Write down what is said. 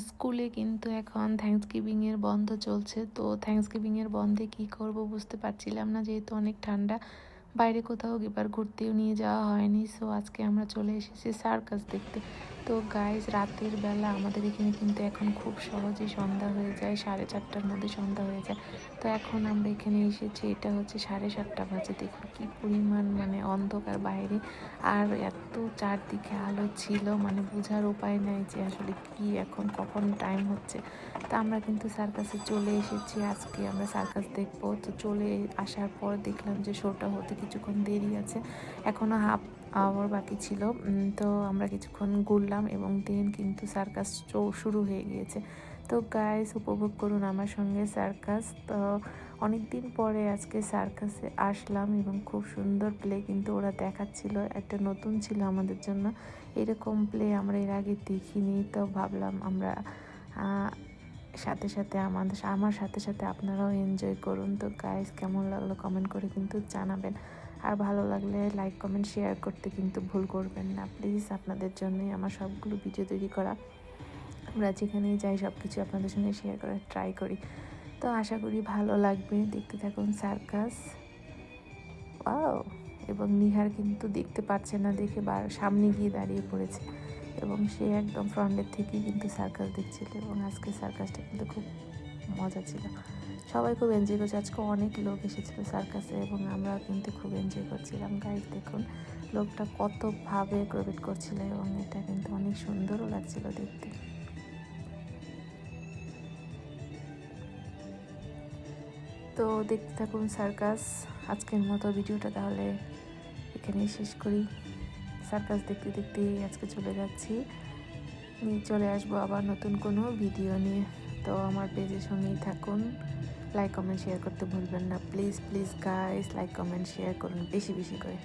স্কুলে কিন্তু এখন থ্যাংকস গিভিংয়ের বন্ধ চলছে। তো থ্যাংকস গিভিংয়ের বন্ধে কি করব বুঝতে পারছিলাম না, যেহেতু অনেক ঠান্ডা। বাইরে কোথাও এবার ঘুরতেও নিয়ে যাওয়া হয়নি। সো আজকে আমরা চলে এসেছি সার্কাস দেখতে। তো গাইজ রাতের বেলা আমাদের এখানে কিন্তু এখন খুব সহজেই সন্ধ্যা হয়ে যায়, সাড়ে চারটার মধ্যে সন্ধ্যা হয়ে যায়। তো এখন আমরা এখানে এসেছি, এটা হচ্ছে সাড়ে সাতটা বাজে। দেখুন কি পরিমাণ মানে অন্ধকার বাইরে। আর এত চারদিকে আলো ছিল মানে বোঝার উপায় নাই যে আসলে কি, এখন কখন টাইম হচ্ছে। তা আমরা কিন্তু সার্কাসে চলে এসেছি, আজকে আমরা সার্কাস দেখব। তো চলে আসার পর দেখলাম যে শোটা হতে কিছুক্ষণ দেরি আছে। এখনও হাফ আওয়ার বাকি ছিল। তো আমরা কিছুক্ষণ ঘুরলাম এবং দেন কিন্তু সার্কাস শুরু হয়ে গিয়েছে। তো গাইস উপভোগ করুন আমার সঙ্গে সার্কাস। তো অনেক দিন পরে আজকে সার্কাসে আসলাম এবং খুব সুন্দর প্লে কিন্তু ওরা দেখাচ্ছিল। একটা নতুন ছিল আমাদের জন্য। এরকম প্লে আমরা এর আগে দেখিনি। তো ভাবলাম আমরা সাথে সাথে আমাদের, আমার সাথে সাথে আপনারাও এনজয় করুন। তো গাইস কেমন লাগল কমেন্ট করে কিন্তু জানাবেন। আর ভালো লাগলে লাইক কমেন্ট শেয়ার করতে কিন্তু ভুল করবেন না। প্লিজ আপনাদের জন্যই আমার সবগুলো ভিডিও তৈরি করা। আমরা যেখানেই যাই সব কিছু আপনাদের সঙ্গে শেয়ার করার ট্রাই করি। তো আশা করি ভালো লাগবে। দেখতে থাকুন সার্কাস। ওয়াও এবং নিহার কিন্তু দেখতে পাচ্ছে না, দেখে বার সামনে গিয়ে দাঁড়িয়ে পড়েছে। এবং সে একদম ফ্রন্টের থেকেই কিন্তু সার্কাস দেখছিল। এবং আজকে সার্কাসটা কিন্তু খুব মজা ছিল। সবাই খুব এনজয় করছে। আজকে অনেক লোক এসেছিল সার্কাসে এবং আমরা কিন্তু খুব এনজয় করছিলাম। গাইড দেখুন, লোকটা কতভাবে গ্রোভেট করছিল এবং এটা কিন্তু অনেক সুন্দরও লাগছিল দেখতে। তো দেখতে থাকুন সার্কাস আজকের মতো ভিডিওটা তাহলে এখানেই শেষ করি। সার্কাস দেখতে দেখতেই আজকে চলে যাচ্ছি। চলে আসব আবার নতুন কোনো ভিডিও নিয়ে। তো আমার পেজের সঙ্গেই থাকুন। লাইক কমেন্ট শেয়ার করতে ভুলবেন না। Please please guys like comment share করুন। বেশি বেশি করে।